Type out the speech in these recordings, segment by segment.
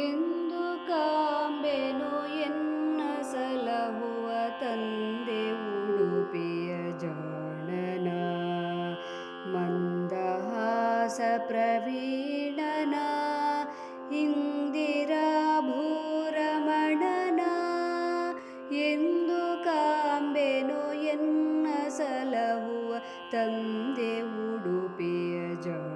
ಎಂದು ಕಾಂಬೆನು ಎನ್ನ ಸಲಹುವ ತಂದೆ ಉಡುಪಿಯ ಜಾಣನ ಮಂದಹಾಸ ಪ್ರವೀಣನ ಇಂದಿರಾ ಭೂರಮಣನ ಎಂದು ಕಾಂಬೆನು ಎನ್ನ ಸಲಹುವ ತಂದೆ ಉಡುಪಿಯ ಜಾಣನ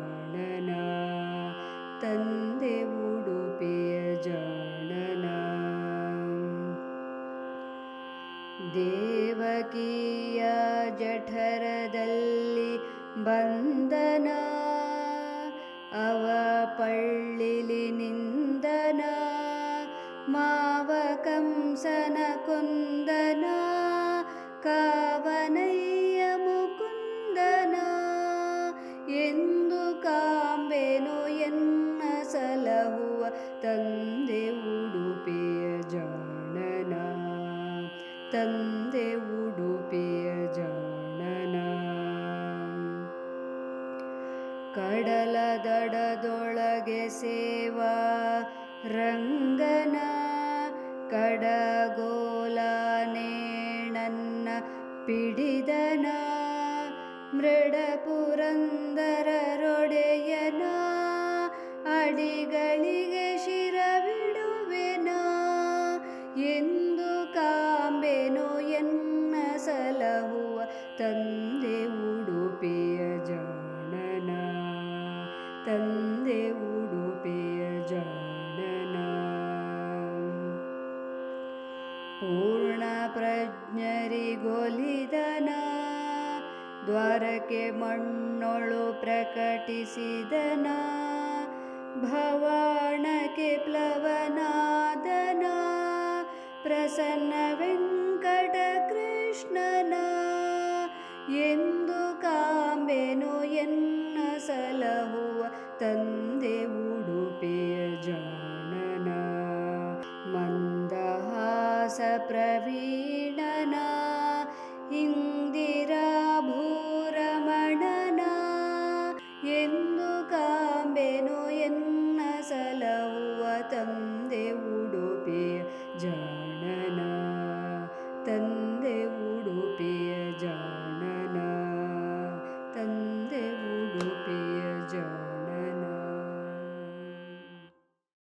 ದೇವಕಿಯ ಜಠರದಲ್ಲಿ ಬಂದನ, ಅವ ಪಳ್ಳಿಲಿ ನಿಂದನ, ಮಾವ ಕಂಸನ ಕುಂದನ, ಕಾವನಯ್ಯ ಮುಕುಂದನ, ಎಂದು ಕಾಂಬೆನು ಎನ್ನ ಸಲಹುವ ತಂದೆ. ತಂದೆ ಉಡುಪಿಯ ಜಾಣನ ಕಡಲದಡದೊಳಗೆ ಸೇವಾ ರಂಗನ. ಕಡಗೋಲನೇಣನ್ನ ಪಿಡಿದನ. ಮೃಡ ಪುರಂದರರೊಡೆಯನ ಅಡಿಗಳಿಗೆ ಶಿರವಿಡುವೆನ. ಎಂದು ಎನ್ನ ಸಲಹುವ ತಂದೆ ಉಡುಪಿಯ ಜಾಣನ. ತಂದೆ ಉಡುಪಿಯ ಜಾಣನ. ಪೂರ್ಣ ಪ್ರಜ್ಞರಿಗೊಲಿದನ. ದ್ವಾರಕ್ಕೆ ಮಣ್ಣೊಳು ಪ್ರಕಟಿಸಿದನ. सन् वेङ्कटकृष्णन काम्बेयन्न सलहुव तन्दे उडुपेयजना मन्दहासप्रवीणना इन्दिरा